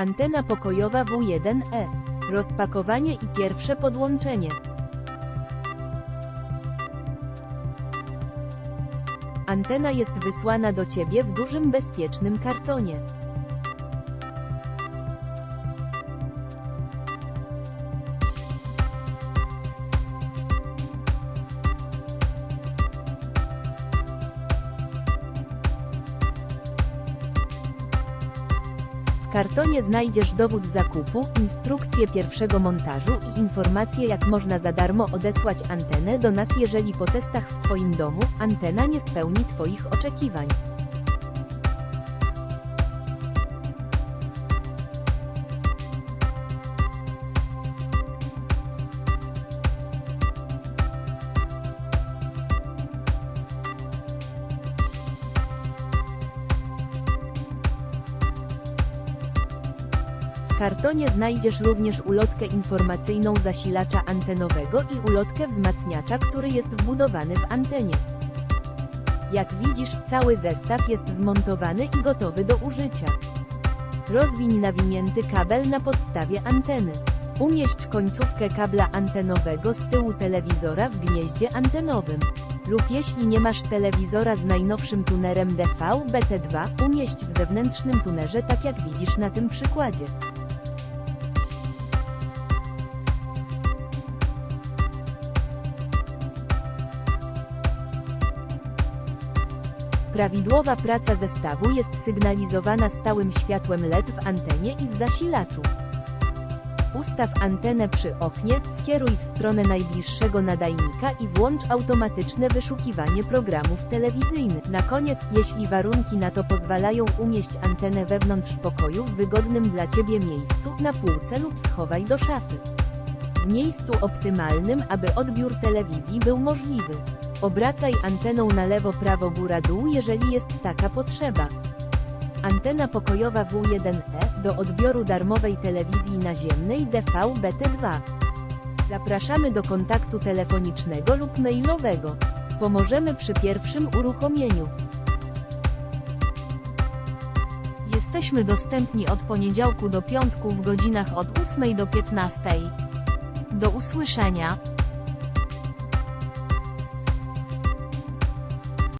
Antena pokojowa W1E. Rozpakowanie i pierwsze podłączenie. Antena jest wysłana do Ciebie w dużym bezpiecznym kartonie. Kartonie znajdziesz dowód zakupu, instrukcję pierwszego montażu i informacje jak można za darmo odesłać antenę do nas jeżeli po testach w Twoim domu antena nie spełni Twoich oczekiwań. Kartonie znajdziesz również ulotkę informacyjną zasilacza antenowego i ulotkę wzmacniacza, który jest wbudowany w antenie. Jak widzisz, cały zestaw jest zmontowany i gotowy do użycia. Rozwiń nawinięty kabel na podstawie anteny. Umieść końcówkę kabla antenowego z tyłu telewizora w gnieździe antenowym. Lub jeśli nie masz telewizora z najnowszym tunerem DV-BT2, umieść w zewnętrznym tunerze tak jak widzisz na tym przykładzie. Prawidłowa praca zestawu jest sygnalizowana stałym światłem LED w antenie i w zasilaczu. Ustaw antenę przy oknie, skieruj w stronę najbliższego nadajnika i włącz automatyczne wyszukiwanie programów telewizyjnych. Na koniec, jeśli warunki na to pozwalają, umieść antenę wewnątrz pokoju w wygodnym dla Ciebie miejscu, na półce lub schowaj do szafy. W miejscu optymalnym, aby odbiór telewizji był możliwy. Obracaj anteną na lewo prawo góra dół jeżeli jest taka potrzeba. Antena pokojowa W1E do odbioru darmowej telewizji naziemnej DV-BT2. Zapraszamy do kontaktu telefonicznego lub mailowego. Pomożemy przy pierwszym uruchomieniu. Jesteśmy dostępni od poniedziałku do piątku w godzinach od 8 do 15. Do usłyszenia.